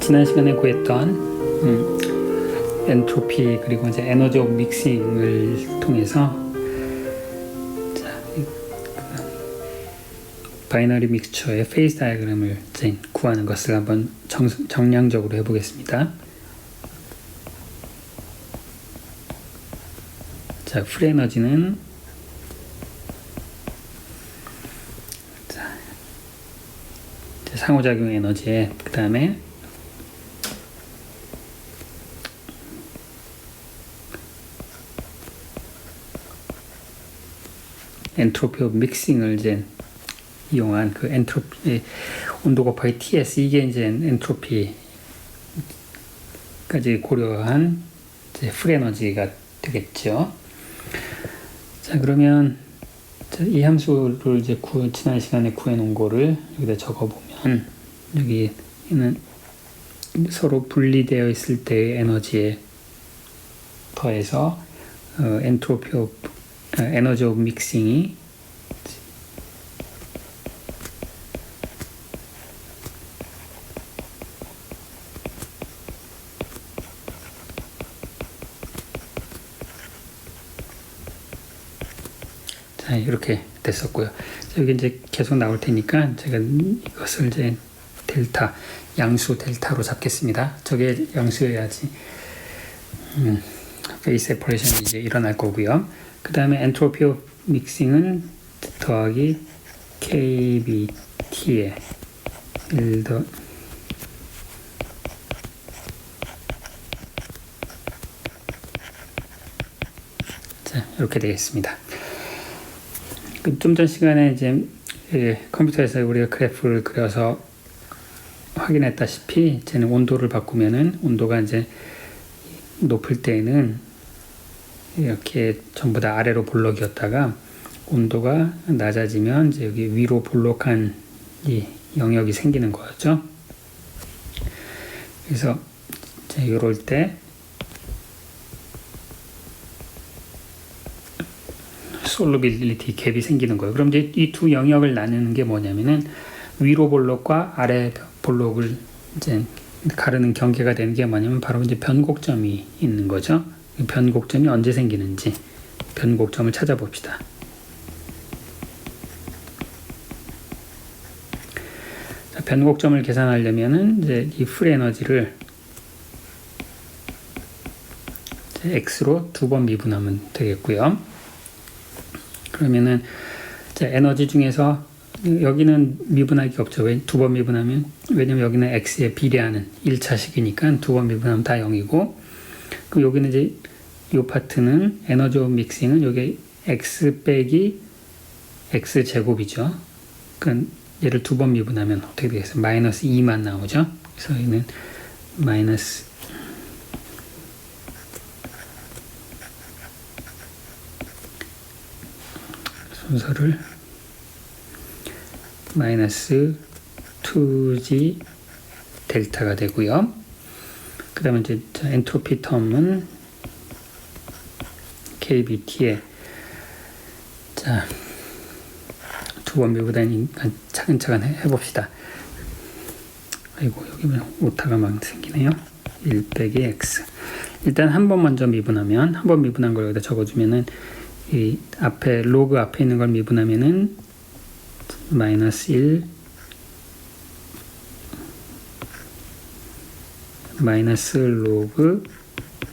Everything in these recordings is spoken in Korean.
지난 시간에 구했던 음, 엔트로피 그리고 이제 에너지 오브 믹싱을 통해서 자, 이, 그, 바이너리 믹스처의 페이스 다이어그램을 이제 구하는 것을 한번 정, 정량적으로 해보겠습니다. 자, 풀 에너지는 자, 이제 상호작용 에너지에 그 다음에 엔트로피 오브 믹싱을 이제 이용한 그 엔트로피 온도 곱하기 TS 이게 이제 엔트로피까지 고려한 이제 풀 에너지가 되겠죠. 자 그러면 자, 이 함수를 이제 구, 지난 시간에 구해 놓은 거를 여기다 적어 보면 여기는 서로 분리되어 있을 때의 에너지에 더해서 어, 엔트로피 오브 어, 에너지 오브 믹싱이 자 이렇게 됐었고요. 자, 여기 이제 계속 나올 테니까 제가 이것을 이제 델타 양수 델타로 잡겠습니다. 저게 양수여야지 음, 페이스 세퍼레이션이 이제 일어날 거고요. 그 다음에 엔트로피 믹싱은 더하기 KBT에 1 더 자 이렇게 되겠습니다. 그좀전 시간에 이제 예, 컴퓨터에서 우리가 그래프를 그려서 확인했다시피 쟤는 온도를 바꾸면은 온도가 이제 높을 때에는 이렇게 전부 다 아래로 볼록이었다가 온도가 낮아지면 이제 여기 위로 볼록한 이 영역이 생기는 거죠. 그래서 이럴 때 솔루빌리티 갭이 생기는 거예요. 그럼 이제 이 두 영역을 나누는 게 뭐냐면은 위로 볼록과 아래 볼록을 이제 가르는 경계가 되는 게 뭐냐면 바로 이제 변곡점이 있는 거죠. 변곡점이 언제 생기는지 변곡점을 찾아봅시다. 자, 변곡점을 계산하려면은 이제 이 풀 에너지를 x로 두 번 미분하면 되겠고요. 그러면은 에너지 중에서 여기는 미분할 게 없죠. 왜 두 번 미분하면 왜냐면 여기는 x에 비례하는 1차식이니까 두 번 미분하면 다 0이고 그럼 여기는 이제 이 파트는 에너지 오브 믹싱은 여기 x 빼기 x 제곱이죠. 그러니까 얘를 두 번 미분하면 어떻게 되겠어요? 마이너스 2만 나오죠. 그래서 여기는 마이너스 순서를 마이너스 2g 델타가 되고요. 그 다음에 이제 엔트로피 텀은 KBT에 자, 두번 미분하니까 차근차근 해, 해봅시다. 아이고, 여기 뭐 오타가 막 생기네요. 1 빼기 x. 일단 한 번 먼저 미분하면, 한 번 미분한 걸 여기다 적어주면은, 이 앞에, 로그 앞에 있는 걸 미분하면은, 마이너스 1, 마이너스 로그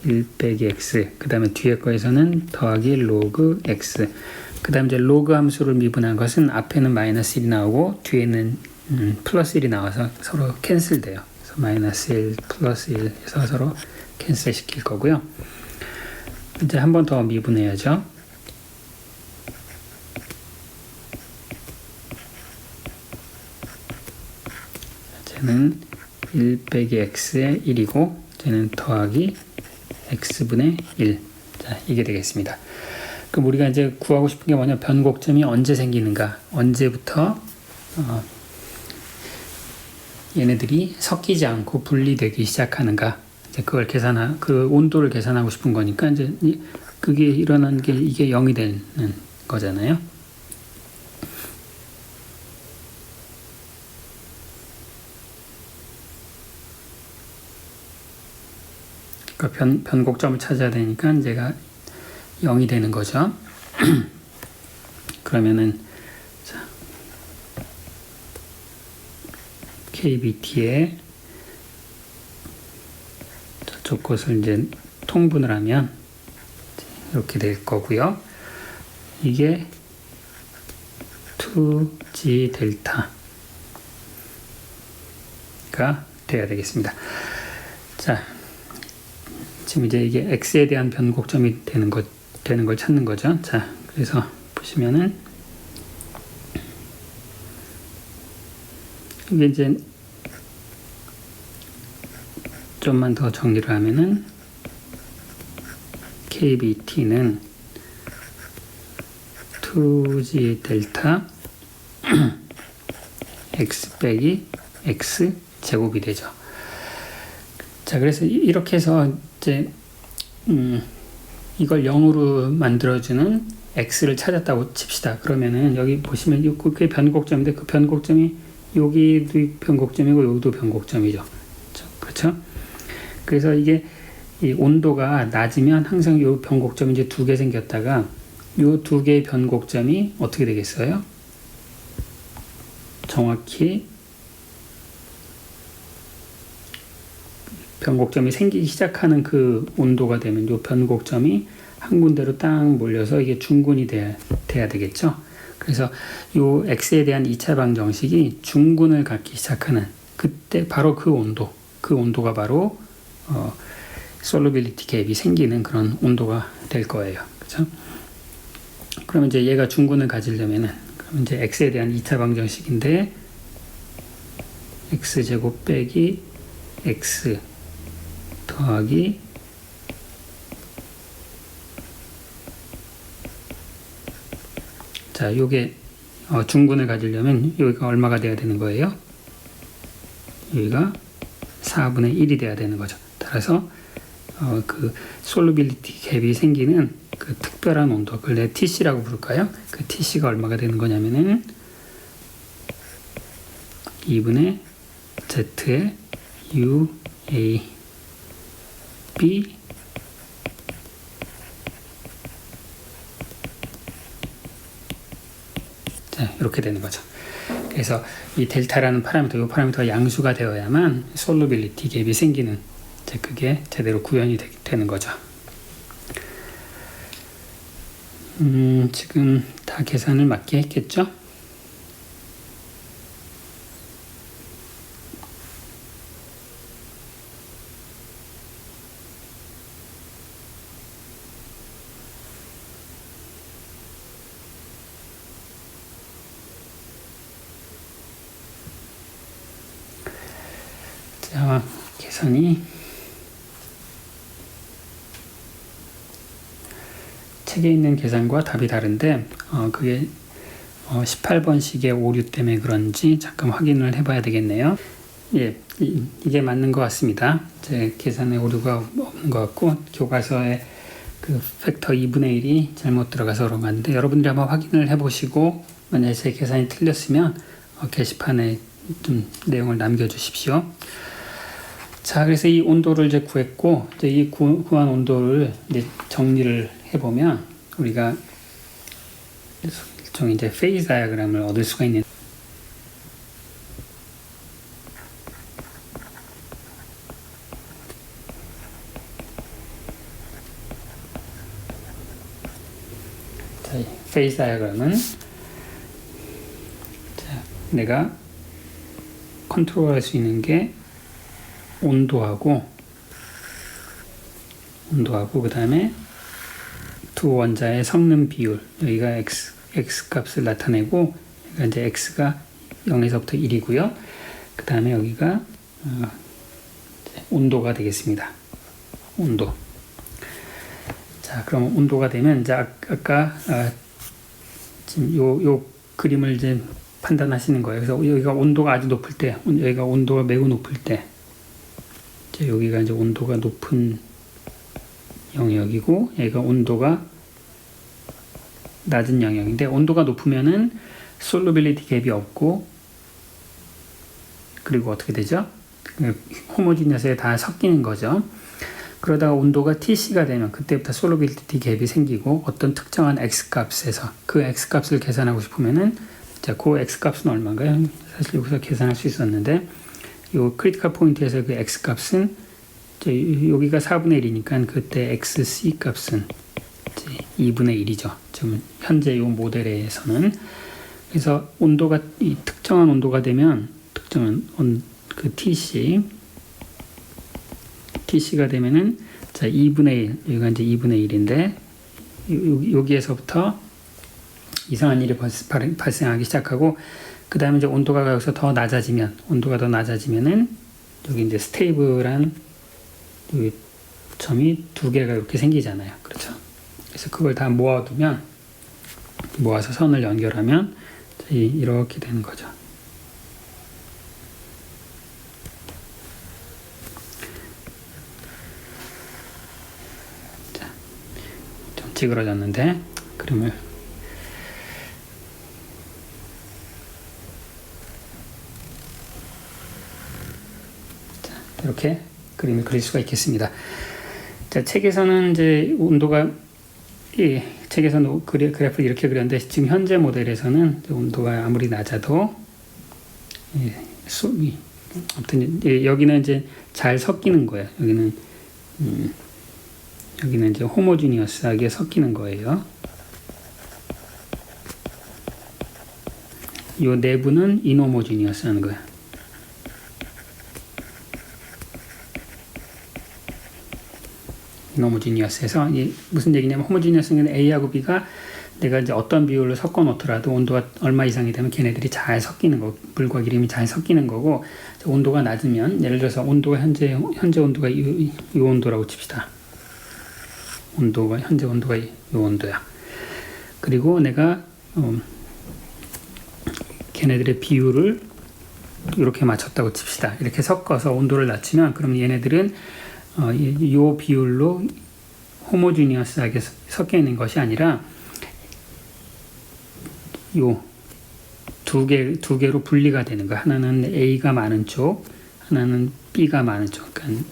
1 빼기 x. 그 다음에 뒤에 거에서는 더하기 로그 x. 그 다음 이제 로그 함수를 미분한 것은 앞에는 마이너스 1이 나오고 뒤에는 음, 플러스 1이 나와서 서로 캔슬 돼요. 그래서 마이너스 1 플러스 1 해서 서로 캔슬 시킬 거고요. 이제 한 번 더 미분해야죠 쟤는 1 빼기 x의 1이고 쟤는 더하기 x분의 1. 자, 이게 되겠습니다. 그럼 우리가 이제 구하고 싶은 게 뭐냐? 변곡점이 언제 생기는가? 언제부터 어, 얘네들이 섞이지 않고 분리되기 시작하는가? 이제 그걸 계산하 그 온도를 계산하고 싶은 거니까 이제 그게 일어난 게 이게 0이 되는 거잖아요. 그러니까 변, 변곡점을 찾아야 되니까 제가 0이 되는 거죠. 그러면은 자, KBT에 저쪽 것을 이제 통분을 하면 이렇게 될 거고요. 이게 2G 델타가 돼야 되겠습니다. 자, 지금 이제 이게 x에 대한 변곡점이 되는 것 되는 걸 찾는 거죠. 자, 그래서 보시면은 이게 이제 좀만 더 정리를 하면은 KBT는 2G 델타 x 빼기 x 제곱이 되죠. 자, 그래서 이- 이렇게 해서 이제 음, 이걸 0으로 만들어주는 x를 찾았다고 칩시다. 그러면은 여기 보시면 이- 그게 변곡점인데 그 변곡점이 여기도 변곡점이고 여기도 변곡점이죠. 자, 그렇죠? 그래서 이게 이 온도가 낮으면 항상 이 변곡점이 이제 두 개 생겼다가 이 두 개의 변곡점이 어떻게 되겠어요? 정확히 변곡점이 생기기 시작하는 그 온도가 되면 이 변곡점이 한 군데로 딱 몰려서 이게 중군이 돼야, 돼야 되겠죠. 그래서 이 x에 대한 2차 방정식이 중군을 갖기 시작하는 그때 바로 그 온도, 그 온도가 바로 어, 솔루빌리티 갭이 생기는 그런 온도가 될 거예요. 그렇죠? 그러면 이제 얘가 중군을 가지려면은 그러면 이제 x에 대한 2차 방정식인데 x 제곱 빼기 x 더하기 자, 요게 어, 중군을 가지려면 여기가 얼마가 돼야 되는 거예요? 여기가 4분의 1이 돼야 되는 거죠. 따라서 어, 그 솔루빌리티 갭이 생기는 그 특별한 온도, 내 TC라고 부를까요? 그 TC가 얼마가 되는 거냐면은 2분의 Z의 U, A, B 자, 이렇게 되는 거죠. 그래서 이 델타라는 파라미터, 이 파라미터가 양수가 되어야만 솔루빌리티 갭이 생기는 이제 그게 제대로 구현이 되, 는 거죠. 음, 지금 다 계산을 맞게 했겠죠? 자, 계산이 책에 있는 계산과 답이 다른데 어, 그게 어, 18번식의 오류 때문에 그런지 잠깐 확인을 해봐야 되겠네요. 예, 이, 게 맞는 것 같습니다. 제 계산에 오류가 없는 것 같고 교과서에 그 팩터 2분의 1이 잘못 들어가서 그런 것 같은데 여러분들이 한번 확인을 해보시고 만약에 제 계산이 틀렸으면 어, 게시판에 좀 내용을 남겨주십시오. 자, 그래서 이 온도를 이제 구했고, 이제 이 구, 구한 온도를 이제 정리를 해보면 우리가 일종의 이제 페이즈 다이어그램을 얻을 수가 있는. 자, 이 페이즈 다이어그램은 자, 내가 컨트롤 할 수 있는 게 온도하고 온도하고 그 다음에 두 원자의 성능 비율 여기가 x x 값을 나타내고 여기가 이제 x가 0에서부터 1이고요. 그 다음에 여기가 어, 온도가 되겠습니다. 온도. 자, 그럼 온도가 되면 이제 아- 아까 아, 지금 요, 요 그림을 이제 판단하시는 거예요. 그래서 여기가 온도가 아주 높을 때, 여기가 온도가 매우 높을 때, 이제 여기가 이제 온도가 높은 영역이고 여기가 온도가 낮은 영역인데 온도가 높으면은 솔루빌리티 갭이 없고 그리고 어떻게 되죠? 호모지니어스에 다 섞이는 거죠. 그러다가 온도가 TC가 되면 그때부터 솔로빌리티 갭이 생기고 어떤 특정한 X 값에서 그 X 값을 계산하고 싶으면은 자, 그 X 값은 얼마인가요? 사실 여기서 계산할 수 있었는데 요 크리티컬 포인트에서 그 X 값은 여기가 4분의 1이니까 그때 XC 값은 이제 2분의 1이죠. 지금 현재 요 모델에서는 그래서 온도가 이 특정한 온도가 되면 특정한 온, 그 TC TC가 되면은 자 2분의 1 여기가 이제 2분의 1인데 여기에서부터 이상한 일이 발생하기 시작하고 그 다음에 이제 온도가 여기서 더 낮아지면 온도가 더 낮아지면은 여기 이제 스테이블한 이 점이 두 개가 이렇게 생기잖아요. 그렇죠? 그래서 그걸 다 모아두면 모아서 선을 연결하면 이- 이렇게 되는 거죠. 자, 좀 찌그러졌는데 그림을 이렇게 그림을 그릴 수가 있겠습니다. 자, 책에서는 이제 온도가 이 책에서는 그래, 그래프를 이렇게 그렸는데 지금 현재 모델에서는 온도가 아무리 낮아도 예, 수, 이, 아무튼 예, 여기는 이제 잘 섞이는 거예요. 여기는 음, 여기는 이제 호모지니어스하게 섞이는 거예요. 이 내부는 인호모지니어스라는 거예요. 호모지니어스에서 이 무슨 얘기냐면 호모지니어스는 A하고 B가 내가 이제 어떤 비율로 섞어 놓더라도 온도가 얼마 이상이 되면 걔네들이 잘 섞이는 거 물과 기름이 잘 섞이는 거고 온도가 낮으면 예를 들어서 온도가 현재 현재 온도가 이, 이 온도라고 칩시다. 온도가 현재 온도가 이, 이 온도야. 그리고 내가 어, 걔네들의 비율을 이렇게 맞췄다고 칩시다. 이렇게 섞어서 온도를 낮추면 그럼 얘네들은 어, 이, 이 비율로 호모지니어스하게 섞여 있는 것이 아니라 요 두 개, 두 개로 분리가 되는 거. 하나는 A가 많은 쪽, 하나는 B가 많은 쪽. 그러니까,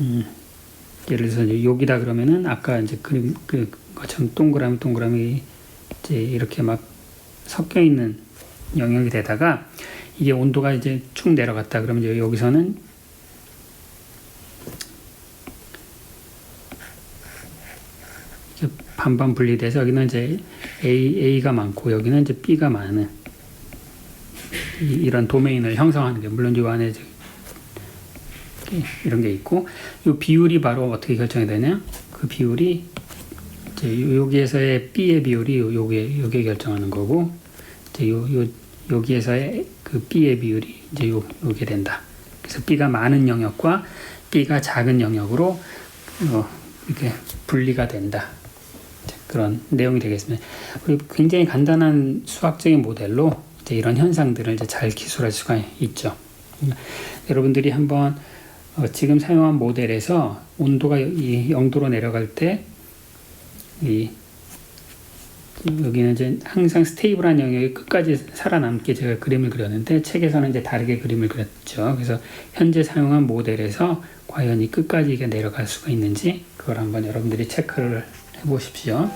음, 예를 들어서 여기다 그러면은 아까 이제 그림, 그, 것처럼 동그라미, 동그라미 이제 이렇게 막 섞여 있는 영역이 되다가 이게 온도가 이제 쭉 내려갔다 그러면 여기서는 이렇게 반반 분리돼서 여기는 이제 A, A가 많고 여기는 이제 B가 많은 이, 이런 도메인을 형성하는 게 물론 이 안에 이런 게 있고 이 비율이 바로 어떻게 결정이 되냐 그 비율이 이제 여기에서의 B의 비율이 요- 요게 요게 결정하는 거고 이제 요, 요 여기에서의 그 B의 비율이 이제 요 요게 된다. 그래서 B가 많은 영역과 B가 작은 영역으로 어, 이렇게 분리가 된다. 그런 내용이 되겠습니다. 그리고 굉장히 간단한 수학적인 모델로 이제 이런 현상들을 이제 잘 기술할 수가 있죠. 여러분들이 한번 어, 지금 사용한 모델에서 온도가 이 0도로 내려갈 때 이 여기는 이제 항상 스테이블한 영역이 끝까지 살아남게 제가 그림을 그렸는데 책에서는 이제 다르게 그림을 그렸죠. 그래서 현재 사용한 모델에서 과연 이 끝까지 이게 내려갈 수가 있는지 그걸 한번 여러분들이 체크를 해보십시오.